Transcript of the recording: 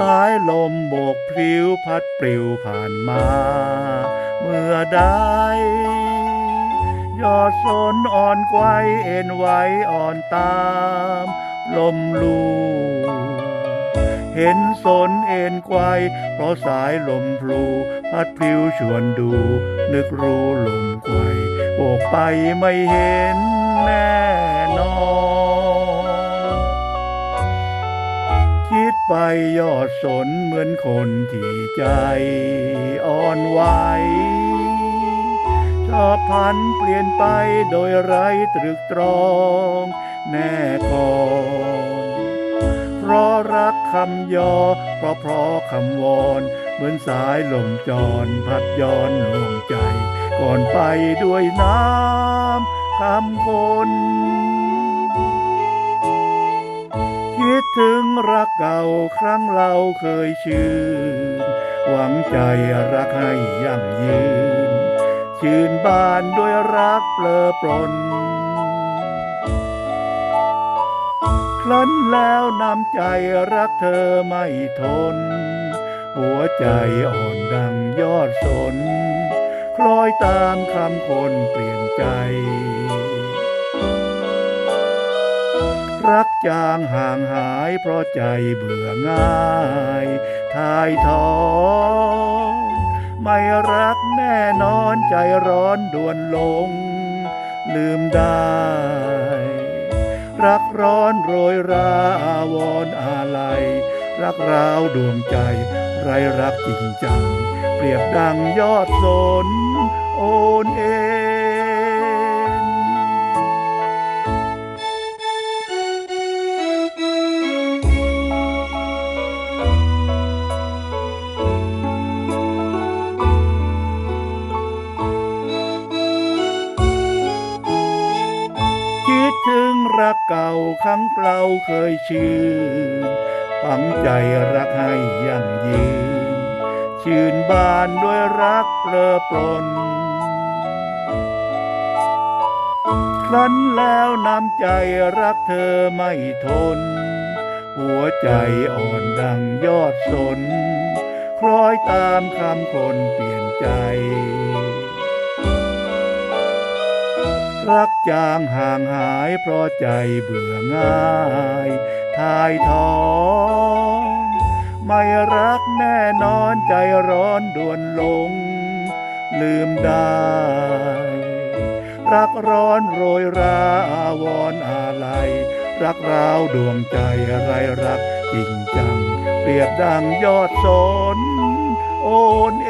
สายลมโบกพลิ้วพัดปลิวผ่านมา เมื่อใดยอดสนอ่อนไกวเอ็นไหวอ่อนตาม ลมลูเห็นสนเอ็นไกวเพราะสายลมพลูพัดพลิวชวนดู นึกรู้ลมไกวโบกไปไม่เห็นแน่ ไปยอดสนเหมือนคนที่ใจอ่อนไหวชอบพันเปลี่ยนไปโดยไร้ตรึกตรองแน่ก่อนเพราะรักคำยอ เพราะเพราะคำวอนเหมือนสายลมจรพัดย้อนลวงใจ ก่อนไปด้วยน้ำคำคน คิดถึงรักเก่าครั้งเราเคยชื่น หวังใจรักให้ยั่งยืน ชื่นบานด้วยรักเปลอปลนครั้นแล้วน้ำใจรักเธอไม่ทน หัวใจอ่อนดังยอดสน คล้อยตามคำคนเปลี่ยนใจ รักจางห่างหายเพราะใจเบื่อง่ายทายทอไม่รักแน่นอนใจร้อนด่วนลง ลืมได้ รักร้อนโรยราวรณ์อาลัย รักร้าวดวงใจ ไรรักจริงจัง เปรียบดังยอดสน โอนเอ ครั้งเราเคยชื่นฝังใจรักให้ยั่งยืน ชื่นบานด้วยรักเปลอปลนครั้นแล้วน้ำใจรักเธอไม่ทน หัวใจอ่อนดังยอดสน คล้อยตามคำคนเปลี่ยนใจ รักจางห่างหายเพราะใจเบื่อง่ายทายทอนไม่รักแน่นอนใจร้อนด่วนลง ลืมได้ รักร้อนโรยราอาวรณ์อาลัยรักราวดวงใจอะไรรักจริงจัง เปรียบดังยอดสนโอนเอ